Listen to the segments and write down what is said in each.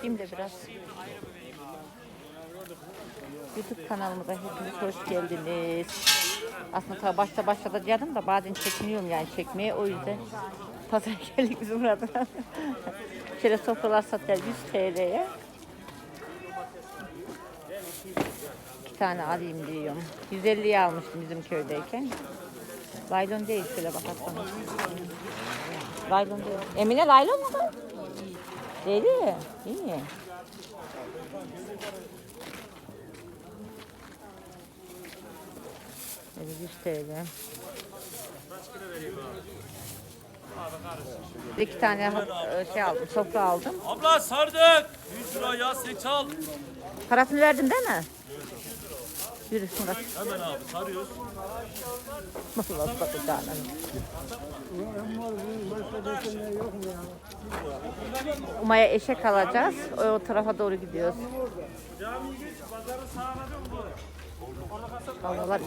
Konuşayım da biraz. YouTube kanalımıza hepiniz hoş geldiniz. Aslında ta başta başlatacaktım da bazen çekiniyorum yani çekmeye. O yüzden pazar geldik biz burada. Şöyle sofralar satıyor 100 TL'ye. İki tane alayım diyorum. 150'ye almıştım bizim köydeyken. Laylon değil şöyle bakarsanız. Laylon değil. Emine laylon mu? Değil. İyi. Böyle 100 TL. İki tane e, şey aldım, sofra aldım. Abla sardık. 100 lira ya sen çal. Parasını verdin değil mi? Yürü Murat. Hemen abi sarıyoruz. Nasıl satacağını. Umaya eşek alacağız. O, o tarafa doğru gidiyoruz. Çalvalar,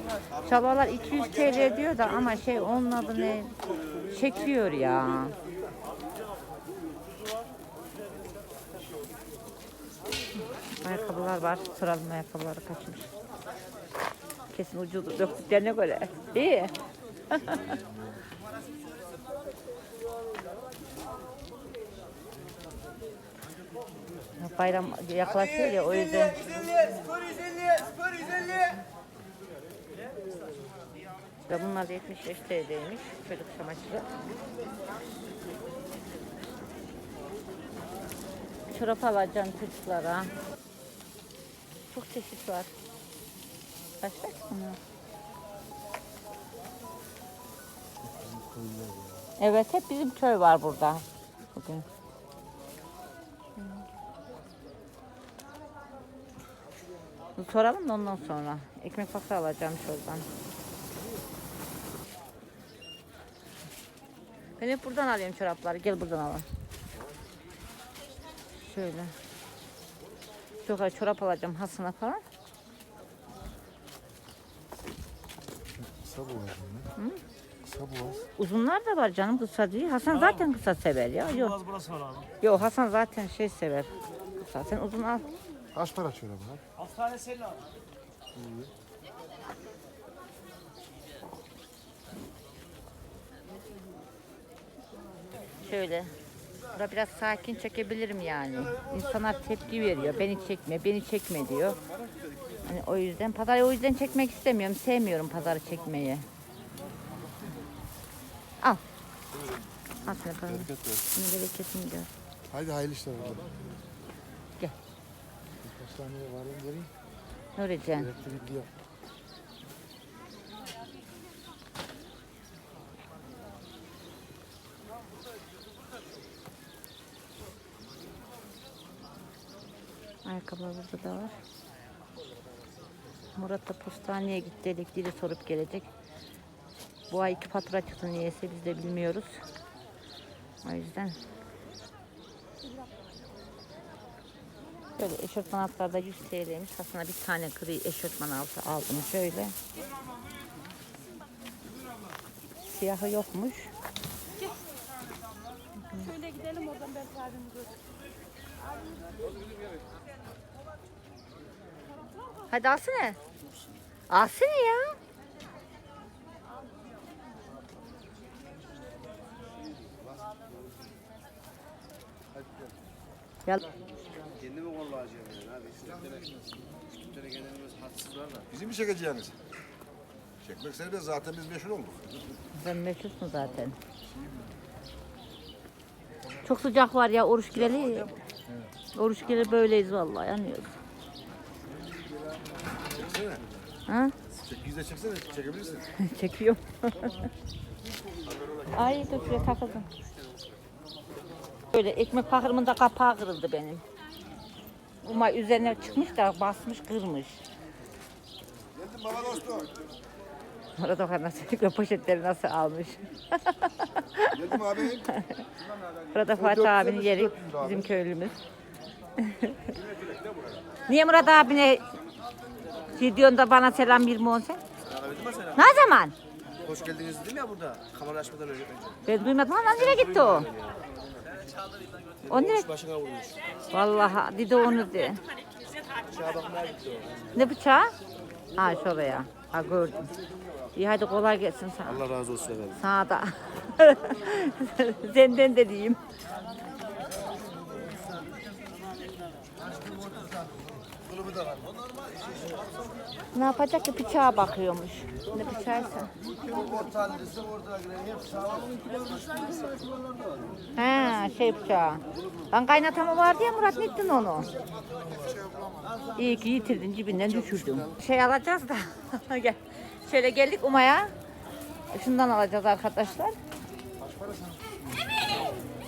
çalvalar 200 TL diyor da ama şey onun adı ne? Çekiyor ya. Ayakkabılar var. Soralım ayakkabıları kaçmış. Kesin ucuz döktüklerine göre. İyi. Bayram yaklaşıyor ya o yüzden. 150, skor 150, skor 150. Ve bunlar da 75 TL'ymiş. Çocuk çamaşırı. Çorap alacağım çocuklara. Çok çeşit var. Başka mı? Evet hep bizim köy var burada. Bugün. Soralım da ondan sonra. Ekmek pası alacağım şuradan. Ben hep buradan alıyorum çorapları. Gel buradan alalım. Şöyle. Çok az çorap alacağım Hasan'a falan. Kısa boğaz mı? Kısa boğaz. Uzunlar da var canım kısa değil. Hasan zaten kısa sever ya. Yok, Biraz burası var abi. yok Hasan zaten şey sever. Kısa. Sen uzun al. Kaç para çorabı abi? Hastane senin abi. Şöyle. Bura biraz sakin çekebilirim yani. İnsanlar tepki veriyor. Beni çekme, beni çekme diyor. Hani o yüzden pazarı o yüzden çekmek istemiyorum. Sevmiyorum pazarı çekmeyi. Al. Al şunu paranı. Bereketini gör. Haydi hayırlı işler bakalım. Gel. Kaç tane varım vereyim. Nurican. Elektrikli. Ayakkabılar burada da var. Murat da postaneye gitti. Elektriği sorup gelecek. Bu ay iki fatura çıktı niyeyse biz de bilmiyoruz. O yüzden Böyle eşofman altlarda 100 TL'ymiş. Aslında bir tane gri eşofman altı aldım şöyle. Siyahı yokmuş. Şöyle gidelim oradan ben abimi götür. Hadi alsana. Alsana ya. Ya Kendimi kollayacağım yani abi. Üç tane kendimiz hadsızlar da. Bizi mi çekeceğiniz? Çekmek serbest zaten biz meşhur olduk. sen meşhursun zaten. Çok sıcak var ya oruç gireli. Oruç gireli böyleyiz vallahi yanıyoruz. Çeksene. Ha? Çek, yüzde çeksene. Çekebilirsin. Çekiyorum. Ay dur şuraya takıldım. Böyle ekmek pakırımın da kapağı kırıldı benim. Uma üzerine çıkmış da basmış kırmış. Geldim baba dostum. Orada bakar nasıl poşetleri nasıl almış. Geldim abi. Burada Fatih abinin yeri bizim köylümüz. Niye Murat abine gidiyorsun da bana selam vermiyorsun sen? Ne zaman? Hoş geldiniz dedim ya burada. Kamera açmadan önce. Ben duymadım ama nereye gitti o? O ne? Başına vuruyor. Vallahi dedi onu de. Bıçağa bakmaya gitti o. Ne bıçağı? Ha şuraya. Ha gördüm. İyi hadi kolay gelsin sana. Allah razı olsun efendim. Sana da. Senden de diyeyim. Ne yapacak ki bıçağa bakıyormuş. Ne bıçağıysa. Ha şey bıçağı. Ben kaynatama vardı ya Murat ne ettin onu? İyi ki yitirdin cibinden düşürdüm. Şey alacağız da. Gel. Şöyle geldik Uma'ya. Şundan alacağız arkadaşlar.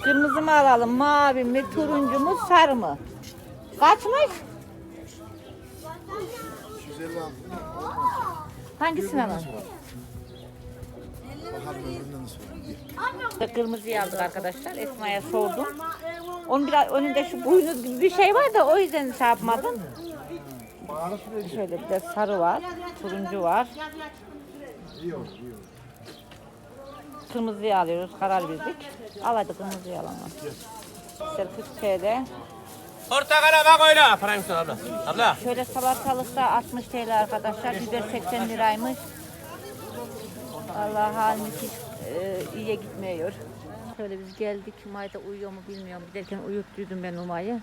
Kırmızı mı alalım, mavi mi, turuncu mu, sarı mı? Kaçmış? Hangisini alalım? Kırmızıyı aldık arkadaşlar. Esma'ya sordum. Onun biraz önünde şu boynuz gibi bir şey var da o yüzden şey yapmadım. Şöyle bir de sarı var, turuncu var. Kırmızıyı alıyoruz, karar verdik. Al hadi kırmızıyı alalım. İşte 40 TL. Portakala bak öyle. Parayı mısın abla? Abla. Şöyle salatalık da 60 TL arkadaşlar. Biber 80 liraymış. Allah halimiz hiç e, iyiye gitmiyor. Şöyle biz geldik. Umay da uyuyor mu bilmiyorum. Giderken uyuttuydum ben Umay'ı.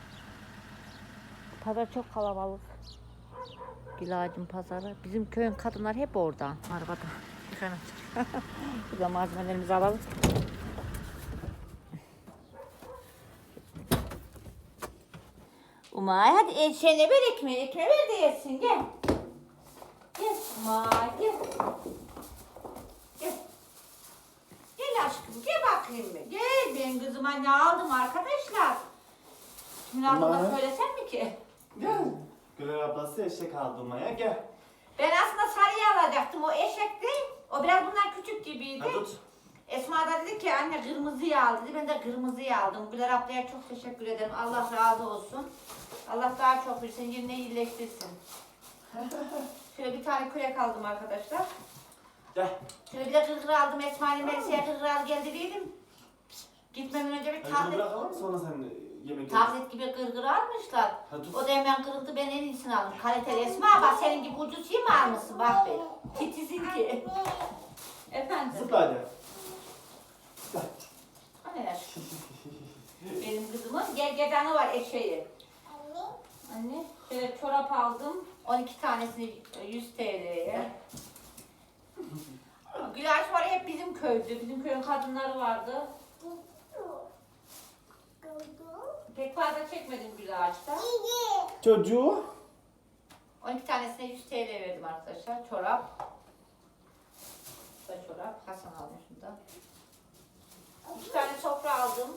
Pazar çok kalabalık. Gülacım pazarı. Bizim köyün kadınlar hep orada. Arabada. Burada malzemelerimizi alalım. Umay hadi eşeğine ver ekmeği. Ekmeği ver de yesin gel. Gel Umay gel. Gel. Gel aşkım gel bakayım bir. Gel ben kızıma ne aldım arkadaşlar. Kimin aldığını söylesem mi ki? Güler ablası eşek aldı Maya gel. Ben aslında sarıyı alacaktım. O eşekti. O biraz bundan küçük gibiydi. Ha, tut. Esma da dedi ki anne kırmızıyı al dedi. Ben de kırmızıyı aldım. Güler ablaya çok teşekkür ederim. Allah razı olsun. Allah daha çok versin. Yerine iyileştirsin. Şöyle bir tane kürek aldım arkadaşlar. Gel. Şöyle bir de kırgır aldım. Esma ile Melisa'ya kırgır al gel dediydim. Gitmeden önce bir Önce tablet, bırakalım sonra sen yemek tablet gibi kırgır almışlar. Ha. O da hemen kırıldı. Ben en iyisini aldım. Kaliteli Esma bak senin gibi ucuz şey mi almışsın bak be. Titizin ki. Efendim. Zıpla hadi. O ne? Benim kızımın gergedanı var eşeği. Anne. Şöyle çorap aldım. 12 tanesini 100 TL'ye. Gülaç var hep bizim köydü. Bizim köyün kadınları vardı. Pek fazla çekmedim Gülaç'ta. Çocuğu. 12 tanesine 100 TL verdim arkadaşlar. Çorap. Bu da çorap. Hasan almış şundan. İki tane sofra aldım.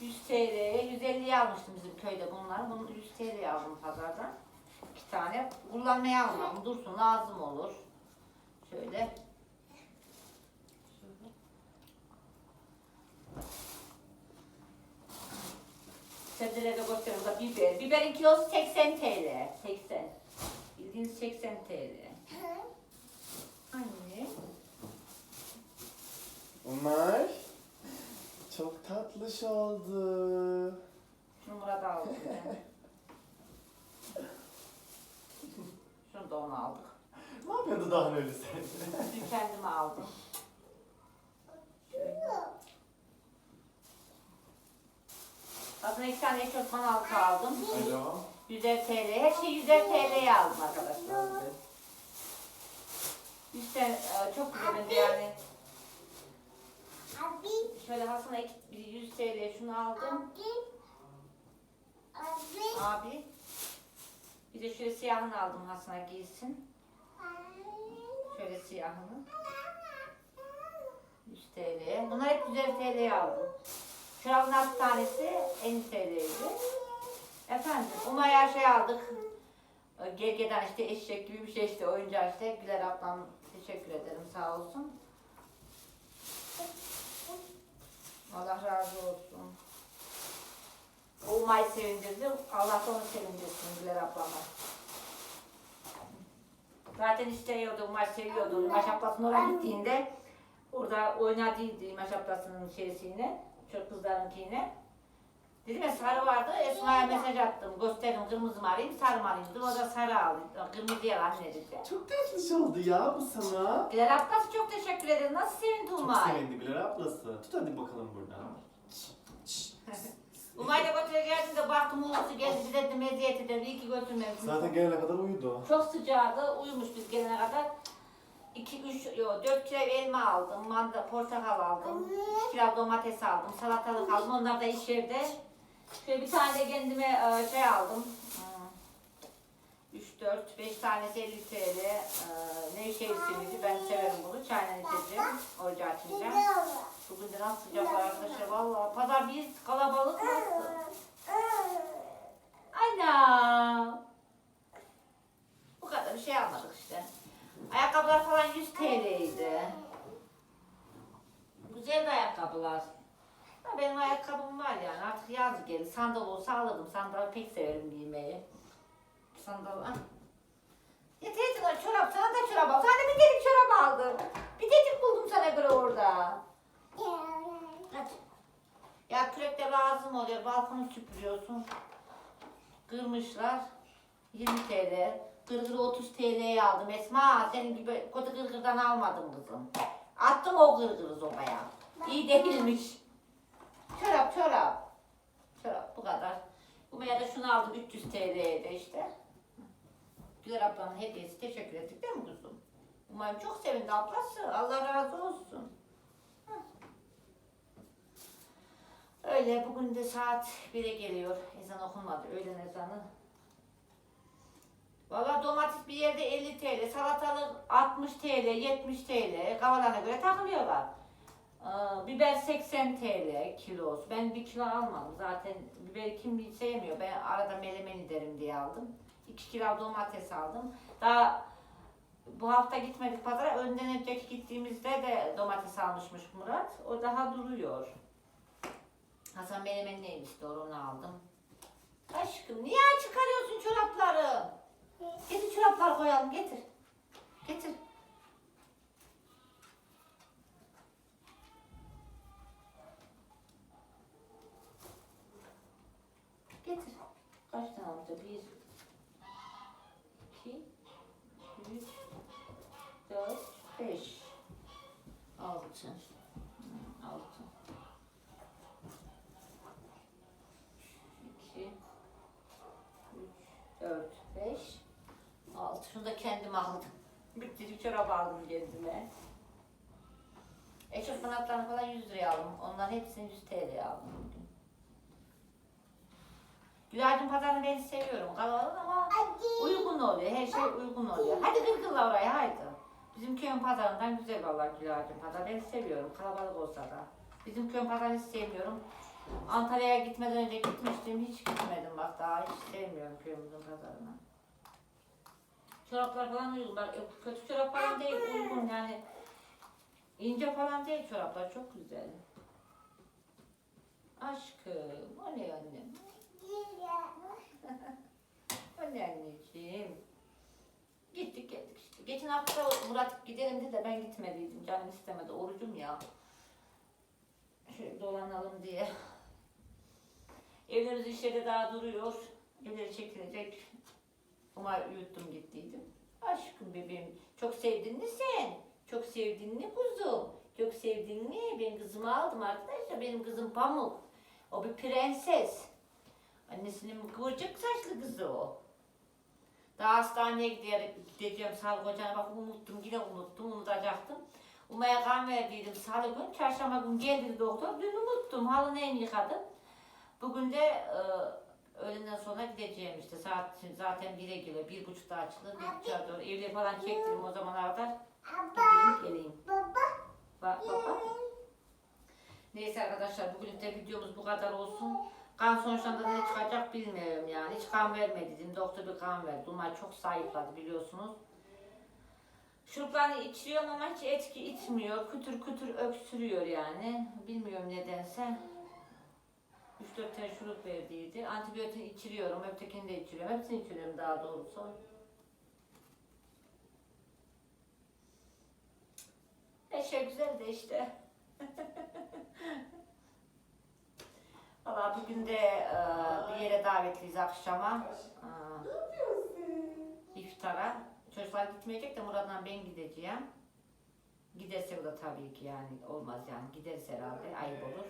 100 TL'ye. 150'ye almıştım bizim köyde bunları. Bunu 100 TL'ye aldım pazardan. İki tane. Kullanmaya almam. Dursun lazım olur. Şöyle. Sebzelere de gösteriyorum. Biber. Biberin kilosu 80 TL. 80. Bildiğiniz 80 TL. Anne. Ömer. Çok tatlış oldu. Numara da aldım ben. Şunu da onu aldık. Ne yapıyordu daha öyle sen? Dün kendime aldım. Şöyle. Aslında iki tane eşofman altı aldım. Alo. 100 TL. Her şeyi 100 TL'ye aldım arkadaşlar. 100 TL, e, çok güzel bence yani. Şöyle Hasan'a iki, bir 100 TL şunu aldım. Abi. Bir de şöyle siyahını aldım Hasan'a giysin. Şöyle siyahını. 100 TL. Bunlar hep 100 TL'ye aldım. Çorabın altı tanesi 50 TL'ydi. Efendim, Umay'a şey aldık. Gergedan işte eşek gibi bir şey işte oyuncak işte. Güler ablam teşekkür ederim sağ olsun. Allah razı olsun. O Umay'ı sevindirdi. Allah da onu sevindirsin Güler ablama. Zaten istiyordu, Umay seviyordu. Umay ablasının oraya gittiğinde orada oynadıydı İmaş ablasının şeysini. Çocuk kızlarınkine. Dedim ya sarı vardı. Esma'ya mesaj attım. Gösterdim kırmızı mı alayım sarı mı alayım dedim. O da sarı aldı. Kırmızı yer anne dedi. Çok tatlış oldu ya bu sana. Güler ablası çok teşekkür ederim. Nasıl sevindi Çok Umay? sevindi Güler ablası. Tut hadi bakalım buradan. Umay'la götüreceğim de baktım uykusu geldi. Bize dedim eziyet eder. İyi ki götürmedim. Zaten gelene kadar uyudu. Çok sıcağdı. Uyumuş biz gelene kadar. 2 3 yo 4 kilo elma aldım. Manda portakal aldım. 2 kilo domates aldım. Salatalık aldım. Onlar da iş yerde. Şöyle bir tane de kendime e, şey aldım. 3 4 5 tanesi 50 TL. E, Nevşehir simidi. Ben severim bunu. Çayla içeceğim. Ocağı açınca. Bugün de nasıl sıcak var arkadaşlar. Vallahi pazar bir kalabalık nasıl? Ana. Bu kadar bir şey almadık işte. Ayakkabılar falan 100 TL'ydi. Güzel de ayakkabılar. Ha, Benim ayakkabım var yani artık yaz gelir. Sandal olsa alırdım. Sandalı pek severim giymeyi. Sandal ah. Ya teyze çorap sana da çorap al. Sana da bir delik çorap aldım. Bir delik buldum sana göre orada. Hadi. Ya kürek de lazım oluyor. Balkonu süpürüyorsun. Kırmışlar. 20 TL. Gırgırı 30 TL'ye aldım. Esma senin gibi kötü gırgırdan almadım kızım. Attım o gırgırı sobaya. İyi değilmiş. Çorap çorap. Bu kadar. Umaya da şunu aldım 300 TL'ye de işte. Güler ablanın hediyesi. Teşekkür ettik değil mi kızım? Umarım çok sevindi ablası. Allah razı olsun. Öyle bugün de saat 1'e geliyor. Ezan okunmadı. Öğlen ezanı. Valla domates bir yerde 50 TL, salatalık 60 TL, 70 TL kavalarına göre takılıyorlar. Biber 80 TL kilosu. Ben bir kilo almadım. Zaten biber kim sevmiyor. Ben arada melemen derim diye aldım. 2 kilo domates aldım. Daha bu hafta gitmedik pazara. Önden önceki gittiğimizde de domates almışmış Murat. O daha duruyor. Hasan melemen neymiş doğru onu aldım. Aşkım niye çıkarıyorsun çorapları? Getir çoraplar koyalım. Getir. Getir. Kaç tane oldu? Bir, iki, üç, dört, beş, altı. Hı, Altı. İki, üç, dört, beş, altı. Şunu da kendim aldım. Bir çocuk çorap aldım kendime. Eşofman atlarını falan 100 liraya aldım. Onların hepsini 100 TL'ye aldım Gülercin pazarını ben seviyorum. Kalabalık ama uygun oluyor. Her şey uygun oluyor. Hadi kırkılla oraya haydi. Bizim köyün pazarından güzel vallahi Gülercin pazarı. Ben seviyorum. Kalabalık olsa da. Bizim köyün pazarını hiç sevmiyorum. Antalya'ya gitmeden önce gitmiştim. Hiç gitmedim bak daha. Hiç sevmiyorum köyümüzün pazarını. Çoraplar falan uygun. Bak kötü çorap falan değil uygun yani. İnce falan değil çoraplar çok güzel. Aşkım o ne annem? Anneciğim? Gittik geldik işte. Geçen hafta Murat gidelim dedi de ben gitmediydim. Canım istemedi. Orucum ya. Şöyle dolanalım diye. Evlerimiz işleri daha duruyor. Evleri çekilecek. Umar uyuttum gittiydim. Aşkım bebeğim. Çok sevdin mi sen? Çok sevdin mi kuzum? Çok sevdin mi? Ben kızımı aldım arkadaşlar. Benim kızım Pamuk. O bir prenses. Annesinin kıvırcık saçlı kızı o. Daha hastaneye gidecek, gideceğim sağlık ocağına bak unuttum yine unuttum unutacaktım. Umaya kan verdiydim salı gün. Çarşamba gün geldi doktor. Dün unuttum. Halı neyini yıkadım. Bugün de e, öğleden sonra gideceğim işte. Saat şimdi zaten 1'e geliyor. Bir buçukta açılır. Bir buçuğa doğru. Evleri falan çektim o zamana kadar. Gideyim geleyim. Bak baba. Neyse arkadaşlar bugün de videomuz bu kadar olsun. Kan sonuçlarında ne çıkacak bilmiyorum yani. Hiç kan vermedi Doktor bir kan verdi. Umar çok zayıfladı biliyorsunuz. Şuruplarını içiriyorum ama hiç etki itmiyor. Kütür kütür öksürüyor yani. Bilmiyorum nedense. 3-4 tane şurup verdiydi. Antibiyotik içiriyorum. Ötekini de içiriyorum. Hepsini içiriyorum daha doğrusu. Her şey güzel de işte. Valla bugün de e, bir yere davetliyiz akşama. E, iftara. Çocuklar gitmeyecek de Murat'la ben gideceğim. Giderse o da tabii ki yani olmaz yani. Gideriz herhalde. Ayıp olur.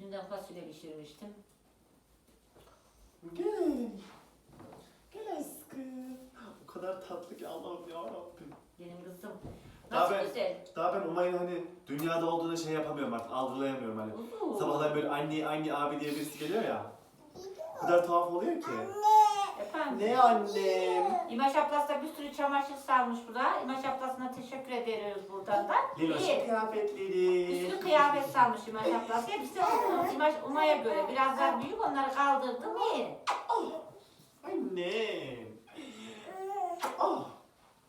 Dünden fasulye pişirmiştim. Gel. Gel aşkım. O kadar tatlı ki Allah'ım yarabbim. Benim kızım. Daha Nasıl ben- güzel. Daha ben Umay'ın hani dünyada olduğunu şey yapamıyorum artık, algılayamıyorum hani. Uzun. Sabahlar böyle anne, anne, abi diye birisi geliyor ya. O kadar tuhaf oluyor ki. Efendim? Ne annem? İmaş Aplas'ta bir sürü çamaşır sarmış burada. İmaş Aplas'ına teşekkür ederiz buradan da. Liloş'un İyi. Bir kıyafetleri. sürü kıyafet sarmış İmaş Aplas. Hepsi İmaş Umay'a göre. Biraz daha büyük onları kaldırdım. İyi. Annem. Oh,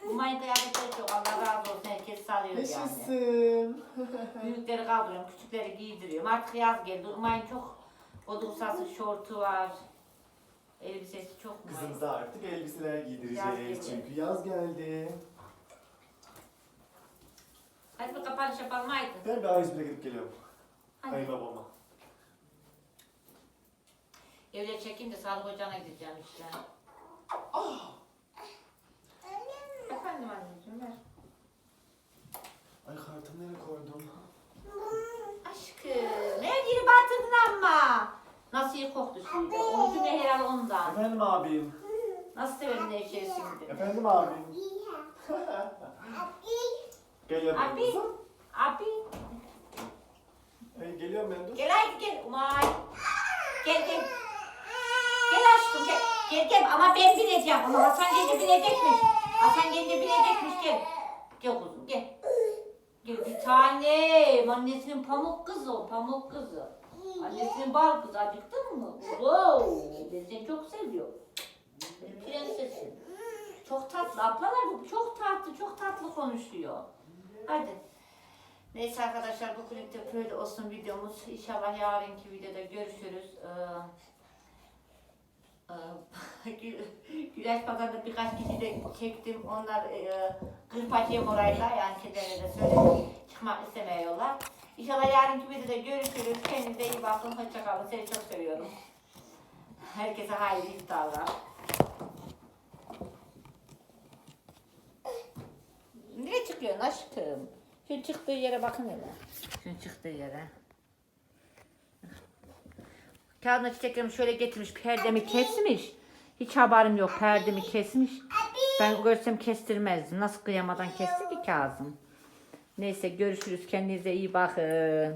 Umay'ın kıyafetleri çok. Allah razı olsun. Herkes sarıyor yani. yaşasın. Büyükleri kaldırıyorum. Küçükleri giydiriyorum. Artık yaz geldi. Umay'ın çok bodursası şortu var. Elbisesi çok Umay'ın. Kızımıza artık elbiseler Yaz giydireceğiz geldi. çünkü yaz geldi. Hadi bir kapanış yapalım haydi. Ben bir A101'e gidip geliyorum. Hadi. Ay babama. Evleri çekeyim de Sağlık Ocağı'na gideceğim işte. Efendim anneciğim ver. Ay kartımı nereye koydum? Aşkım, her yeri batırdın ama. Nasıl iyi koktu şimdi. Orucu ne herhal ondan. Efendim abim. Nasıl severim Nevşehir şimdi. Efendim abim. Geliyorum ben Abi. kızım. Abi, Ay, geliyorum ben dur. gel haydi gel. Umay. Gel gel. Gel aşkım gel. Gel gel ama ben bineceğim. Ama Hasan gelince binecekmiş. Hasan gelince binecekmiş gel. Gel kuzum gel. Gel bir tane. Annesinin pamuk kızı o pamuk kızı. Annesinin bal kızı acıktın mı? Wow. Ben seni çok seviyorum. Benim prensesim. Çok tatlı. Ablalar bu çok tatlı, çok tatlı konuşuyor. Hadi. Neyse arkadaşlar bu klipte böyle olsun videomuz. İnşallah yarınki videoda görüşürüz. Ee, e, Gü- Güneş Pazar'da birkaç kişi de çektim. Onlar e, kırpacıyım orayla. Yani kendilerine de söyledim. Çıkmak istemiyorlar. İnşallah yarınki videoda görüşürüz. Kendinize iyi bakın. Hoşçakalın. Seni çok seviyorum. Herkese hayırlı iftarlar. Nereye çıkıyorsun aşkım? Şu çıktığı yere bakın hele. Şu çıktığı yere. Kağıdına çiçeklerimi şöyle getirmiş, perdemi kesmiş. Hiç haberim yok, perdemi kesmiş. Ben görsem kestirmezdim. Nasıl kıyamadan kesti ki Kazım? Neyse görüşürüz. Kendinize iyi bakın.